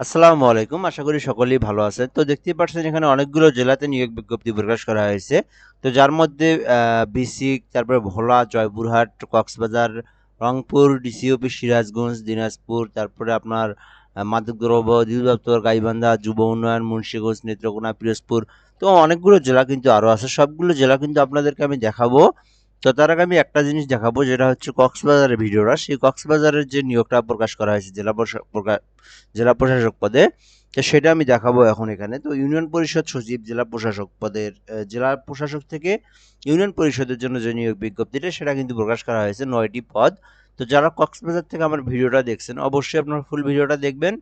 আসসালামু আলাইকুম, আশা করি সকলেই ভালো আছেন। তো দেখতেই পাচ্ছেন এখানে অনেকগুলো জেলাতে নিয়োগ বিজ্ঞপ্তি প্রকাশ করা হয়েছে। তো যার মধ্যে বিসিক, তারপরে ভোলা, জয়পুরহাট, কক্সবাজার, রংপুর ডিসিওপি সিরাজগঞ্জ, দিনাজপুর, তারপরে আপনার মাদকদ্রব্য, অধিদপ্তর, গাইবান্ধা, যুব উন্নয়ন, মুন্সীগঞ্জ, নেত্রকোনা, পিরোজপুর। তো অনেকগুলো জেলা কিন্তু আরও আছে। সবগুলো জেলা কিন্তু আপনাদেরকে আমি দেখাবো। তো তার আগে আমি একটা জিনিস দেখাবো, যেটা হচ্ছে কক্সবাজারের ভিডিওটা। সেই কক্সবাজারের যে নিয়োগটা প্রকাশ করা হয়েছে জেলা প্রশা- প্রকা- জেলা প্রশাসক পদে, তো সেটা আমি দেখাবো এখন এখানে। তো ইউনিয়ন পরিষদ সচিব জেলা প্রশাসক পদের জেলা প্রশাসক থেকে ইউনিয়ন পরিষদের জন্য যে নিয়োগ বিজ্ঞপ্তিটা, সেটা কিন্তু প্রকাশ করা হয়েছে নয়টি পদ। তো যারা কক্সবাজার থেকে আমার ভিডিওটা দেখছেন, অবশ্যই আপনারা ফুল ভিডিওটা দেখবেন।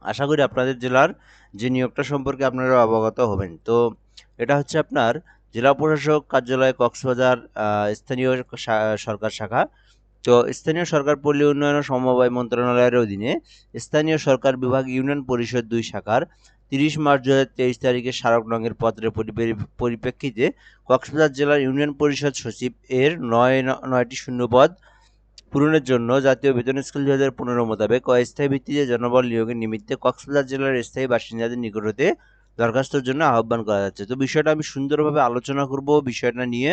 আশা করি আপনাদের জেলার যে নিয়োগটা সম্পর্কে আপনারা অবগত হবেন। তো এটা হচ্ছে আপনার জেলা প্রশাসক কার্যালয় কক্সবাজার স্থানীয় সরকার শাখা। তো স্থানীয় সরকার পল্লী উন্নয়ন ও সমবায় মন্ত্রণালয়ের অধীনে স্থানীয় সরকার বিভাগ ইউনিয়ন পরিষদ দুই শাখার তিরিশ মার্চ দু হাজার তেইশ তারিখে স্মারক রঙের পত্রের পরিপে- পরিপ্রেক্ষিতে কক্সবাজার জেলার ইউনিয়ন পরিষদ সচিব এর নয় নয়টি শূন্যপদ পূরণের জন্য জাতীয় বেতন স্কেল দু হাজার পনেরো মোতাবেক অস্থায়ী ভিত্তিতে জনবল নিয়োগের নিমিত্তে কক্সবাজার জেলার স্থায়ী বাসিন্দাদের নিকট হতে দরখাস্তর জন্য আহ্বান করা যাচ্ছে। তো বিষয়টা আমি সুন্দরভাবে আলোচনা করব বিষয়টা নিয়ে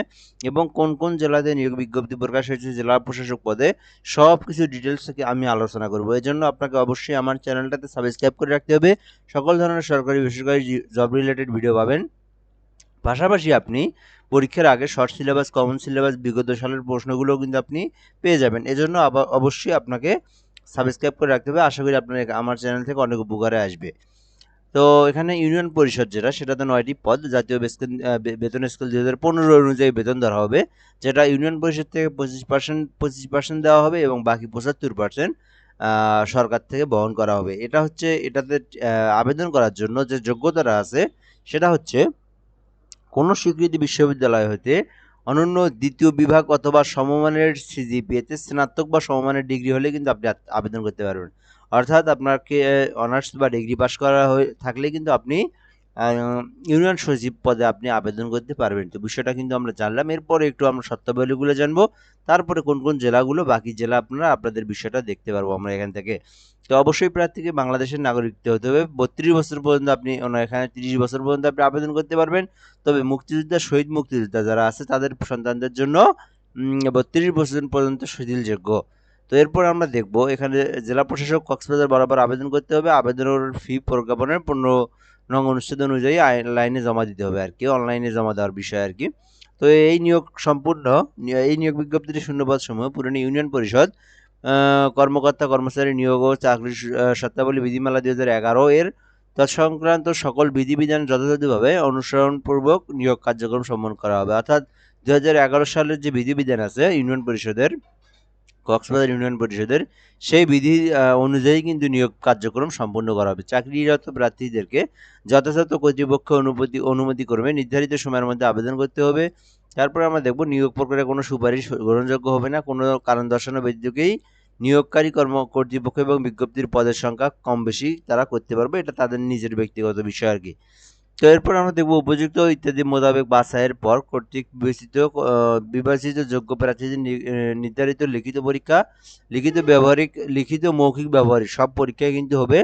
এবং কোন কোন জেলাতে নিয়োগ বিজ্ঞপ্তি প্রকাশ হয়েছে, জেলা প্রশাসক পদে সব কিছু ডিটেলস থেকে আমি আলোচনা করব। এই জন্য আপনাকে অবশ্যই আমার চ্যানেলটাতে সাবস্ক্রাইব করে রাখতে হবে। সকল ধরনের সরকারি, বেসরকারি জব রিলেটেড ভিডিও পাবেন। পাশাপাশি আপনি পরীক্ষার আগে শর্ট সিলেবাস কমন সিলেবাস বিগত সালের প্রশ্নগুলো কিন্তু আপনি পেয়ে যাবেন। এজন্য অবশ্যই আপনাকে সাবস্ক্রাইব করে রাখতে হবে। আশা করি আপনার আমার চ্যানেল থেকে অনেক উপকারে আসবে। তো এখানে ইউনিয়ন পরিষদ যেটা, সেটাতে নয়টি পদ, জাতীয় বেতন স্কেল দুই হাজার পনেরো অনুযায়ী বেতন ধরা হবে, যেটা ইউনিয়ন পরিষদ থেকে পঁচিশ পার্সেন্ট পঁচিশ পার্সেন্ট দেওয়া হবে এবং বাকি পঁচাত্তর পার্সেন্ট সরকার থেকে বহন করা হবে। এটা হচ্ছে, এটাতে আবেদন করার জন্য যে যোগ্যতাটা আছে, সেটা হচ্ছে কোনো স্বীকৃতি বিশ্ববিদ্যালয় হতে অনন্য দ্বিতীয় বিভাগ অথবা সমমানের সিজিপিএতে স্নাতক বা সমমানের ডিগ্রি হলে কিন্তু আপনি আবেদন করতে পারবেন। অর্থাৎ আপনাকে অনার্স বা ডিগ্রি পাস করা হয়ে থাকলে কিন্তু আপনি ইউনিয়ন সচিব পদে আপনি আবেদন করতে পারবেন। তো বিষয়টা কিন্তু আমরা জানলাম। এরপরে একটু আমরা শর্তাবলীগুলো জানব। তারপরে কোন কোন জেলাগুলো, বাকি জেলা আপনারা আপনাদের বিষয়টা দেখতে পারব আমরা এখান থেকে। তো অবশ্যই প্রার্থীকে বাংলাদেশের নাগরিক হতে হতে হবে। বত্রিশ বছর পর্যন্ত আপনি ওনার এখানে তিরিশ বছর পর্যন্ত আপনি আবেদন করতে পারবেন। তবে মুক্তিযোদ্ধা, শহীদ মুক্তিযোদ্ধা যারা আছে, তাদের সন্তানদের জন্য বত্রিশ বছর পর্যন্ত শিথিলযোগ্য। তো এরপর আমরা দেখব, এখানে জেলা প্রশাসক কক্সবাজার বরাবর আবেদন করতে হবে। আবেদনের ফি প্রজ্ঞাপনের পনেরো নং অনুচ্ছেদ অনুযায়ী লাইনে জমা দিতে হবে আর কি অনলাইনে জমা দেওয়ার বিষয় আর কি। তো এই নিয়োগ সম্পূর্ণ, এই নিয়োগ বিজ্ঞপ্তিটি শূন্যপদ সমূহ পুরনো ইউনিয়ন পরিষদ কর্মকর্তা, কর্মচারী নিয়োগ ও চাকরির সু- শর্তাবলী বিধিমালা দুই হাজার এগারো এর তৎসংক্রান্ত সকল বিধিবিধান যথাযথভাবে অনুসরণপূর্বক নিয়োগ কার্যক্রম সম্পন্ন করা হবে। অর্থাৎ দু হাজার এগারো সালের যে বিধিবিধান আছে, ইউনিয়ন পরিষদের কক্সবাজার ইউনিয়ন পরিষদের সেই বিধি অনুযায়ী কিন্তু নিয়োগ কার্যক্রম সম্পন্ন করা হবে। চাকরিরত প্রার্থীদেরকে যথাযথ কর্তৃপক্ষ অনুমতি অনুমতি করবে নির্ধারিত সময়ের মধ্যে আবেদন করতে হবে। তারপরে আমরা দেখব নিয়োগ প্রক্রিয়ায় কোনো সুপারিশ গ্রহণযোগ্য হবে না। কোনো কারণ দর্শানো ব্যক্তিকেই নিয়োগকারী কর্ম কর্তৃপক্ষ এবং বিজ্ঞপ্তির পদের সংখ্যা কম বেশি তারা করতে পারবে। এটা তাদের নিজের ব্যক্তিগত বিষয় আর কি। তো এরপর আমরা দেখব উপযুক্ত ইত্যাদি মোতাবেক বাছাইয়ের পর কর্তৃক বিবেচিত বিবেচিত যোগ্য প্রার্থীদের নির্ধারিত লিখিত পরীক্ষা লিখিত ব্যবহারিক লিখিত মৌখিক ব্যবহারিক সব পরীক্ষায় কিন্তু হবে।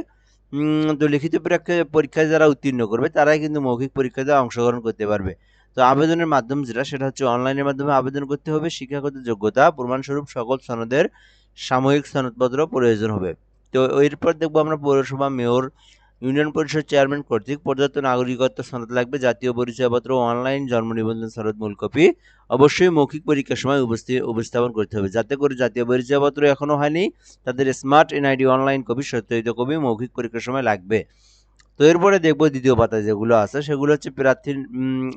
তো লিখিত পরীক্ষা পরীক্ষায় যারা উত্তীর্ণ করবে তারাই কিন্তু মৌখিক পরীক্ষাতে অংশগ্রহণ করতে পারবে। তো আবেদনের মাধ্যম যেটা সেটা হচ্ছে অনলাইনের মাধ্যমে আবেদন করতে হবে। শিক্ষাগত যোগ্যতা প্রমাণস্বরূপ সকল সনদের সাময়িক সনদপত্র প্রয়োজন হবে। তো এরপর দেখব আমরা পৌরসভা মেয়র ইউনিয়ন পরিষদ চেয়ারম্যান কর্তৃক প্রদত্ত নাগরিকত্ব সনদ লাগবে, জাতীয় পরিচয়পত্র অনলাইন জন্ম নিবন্ধন সনদ মূল কপি। অবশ্যই মৌখিক পরীক্ষার সময় উপস্থিত উপস্থাপন করতে হবে। যাতে করে জাতীয় পরিচয়পত্র এখনও হয়নি, তাদের স্মার্ট এনআইডি অনলাইন কপি, সত্যায়িত কপি, মৌখিক পরীক্ষার সময় লাগবে। তো এরপরে দেখব দ্বিতীয় পাতা যেগুলো আছে, সেগুলো হচ্ছে প্রার্থীর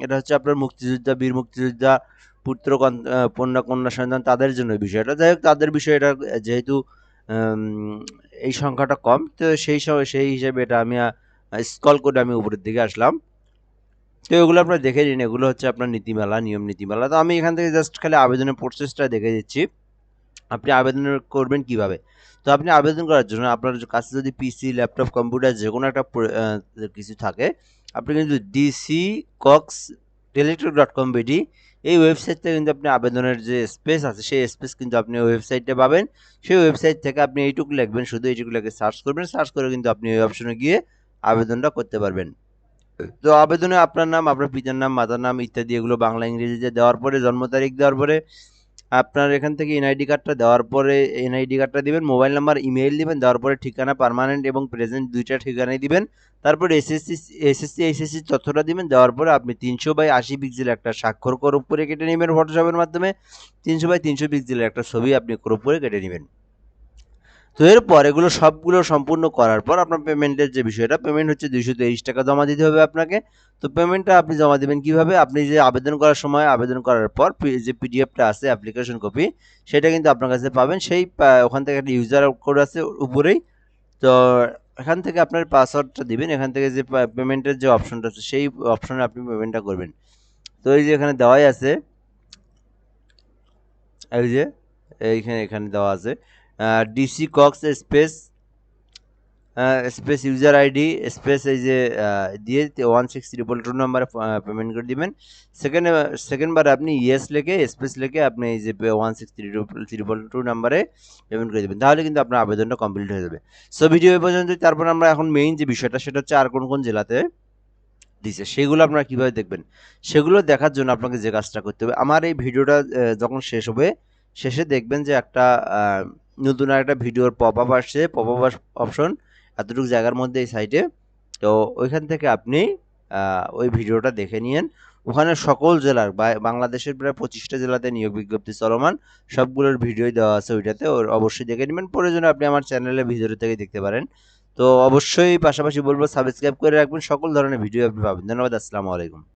এটা হচ্ছে আপনার মুক্তিযোদ্ধা, বীর মুক্তিযোদ্ধা, পুত্র কন- কন্যা কন্যা সন্তান, তাদের জন্য বিষয়টা। যাই হোক, তাদের বিষয়টা যেহেতু এই সংখ্যাটা কম, তো সেই সেই হিসেবে এটা আমি স্কল করে আমি উপরের দিকে আসলাম। তো এগুলো আপনারা দেখে নিন, এগুলো হচ্ছে আপনার নীতিমালা, নিয়ম নীতিমালা। তো আমি এখান থেকে জাস্ট খালি আবেদনের প্রসেসটা দেখে দিচ্ছি। আপনি আবেদন করবেন কীভাবে? তো আপনি আবেদন করার জন্য আপনার কাছে যদি পিসি ল্যাপটপ কম্পিউটার যে কোনো একটা কিছু থাকে, আপনি কিন্তু DC Cox Teletalk dot com BD এই ওয়েবসাইটটা কিন্তু আপনি আবেদনের যে স্পেস আছে, সেই স্পেস কিন্তু আপনি ওই ওয়েবসাইটটা পাবেন। সেই ওয়েবসাইট থেকে আপনি এইটুকু লিখবেন, শুধু এইটুকু লিখে সার্চ করবেন সার্চ করে কিন্তু আপনি ওই অপশনে গিয়ে আবেদনটা করতে পারবেন। তো আবেদনে আপনার নাম, আপনার পিতার নাম, মাতার নাম ইত্যাদি এগুলো বাংলা, ইংরেজিতে দেওয়ার পরে, জন্ম তারিখ দেওয়ার পরে আপনার এখান থেকে এনআইডি কার্ডটা দেওয়ার পরে এনআইডি কার্ডটা দিবেন, মোবাইল নাম্বার, ইমেইল দিবেন, দেওয়ার পরে ঠিকানা পারমানেন্ট এবং প্রেজেন্ট দুইটা ঠিকানাই দিবেন। তারপর এসএসসি এসএসসি এসএসসি তথ্যটা দিবেন, দেওয়ার পরে আপনি তিনশো বাই আশি পিক্সেল একটা স্বাক্ষর ক্রপ করে কেটে নেবেন হোয়াটসঅ্যাপের মাধ্যমে। তিনশো বাই তিনশো পিক্সেলের একটা ছবি আপনি ক্রপ করে কেটে নেবেন। তো এরপর এগুলো সবগুলো সম্পূর্ণ করার পর আপনার পেমেন্টের যে বিষয়টা পেমেন্ট হচ্ছে দুইশো তেইশ টাকা জমা দিতে হবে আপনাকে। তো পেমেন্টটা আপনি জমা দেবেন কীভাবে? আপনি যে আবেদন করার সময় আবেদন করার পর যে পিডিএফটা আছে অ্যাপ্লিকেশন কপি সেটা কিন্তু আপনার কাছে পাবেন। সেই ওখান থেকে একটা ইউজার কোড আছে উপরেই। তো এখান থেকে আপনার পাসওয়ার্ডটা দিবেন। এখান থেকে যে পেমেন্টের যে অপশনটা আছে, সেই অপশনে আপনি পেমেন্টটা করবেন। তো এই যে এখানে দেওয়াই আছে, এই যে, এইখানে, এখানে দেওয়া আছে। DC Cox space space user ID space এই যে দিয়ে ওয়ান সিক্স ট্রিপল টু নাম্বারে পেমেন্ট করে দিবেন। সেকেন্ড সেকেন্ড বারে আপনি ইয়েস লিখে স্পেস লিখে আপনি এই যে ওয়ান সিক্স ট্রিপল টু নাম্বারে পেমেন্ট করে দেবেন। তাহলে কিন্তু আপনার আবেদনটা কমপ্লিট হয়ে যাবে। সো ভিডিও এ পর্যন্ত তারপর আমরা এখন মেইন যে বিষয়টা, সেটা হচ্ছে আর কোন কোন জেলাতে দিছে। সেগুলো আপনারা কীভাবে দেখবেন? সেগুলো দেখার জন্য আপনাকে যে কাজটা করতে হবে। আমার এই ভিডিওটা যখন শেষ হবে, শেষে দেখবেন যে একটা নতুন একটা ভিডিওর পপ আপ আসছে পপ আপ অপশন এতটুকু জায়গার মধ্যে এই সাইটে তো ওইখান থেকে আপনি ওই ভিডিওটা দেখে নিয়েন। ওখানে সকল জেলার বা- বাংলাদেশের প্রায় পঁচিশটা জেলাতে নিয়োগ বিজ্ঞপ্তি চলমান। সবগুলোর ভিডিও দেওয়া আছে ওইটাতে। ওর অবশ্যই দেখে নেবেন। প্রয়োজনে আপনি আমার চ্যানেলের ভিডিও থেকে দেখতে পারেন। তো অবশ্যই পাশাপাশি বলব সাবস্ক্রাইব করে রাখবেন। সকল ধরনের ভিডিও আপনি পাবেন। ধন্যবাদ। আসসালামু আলাইকুম।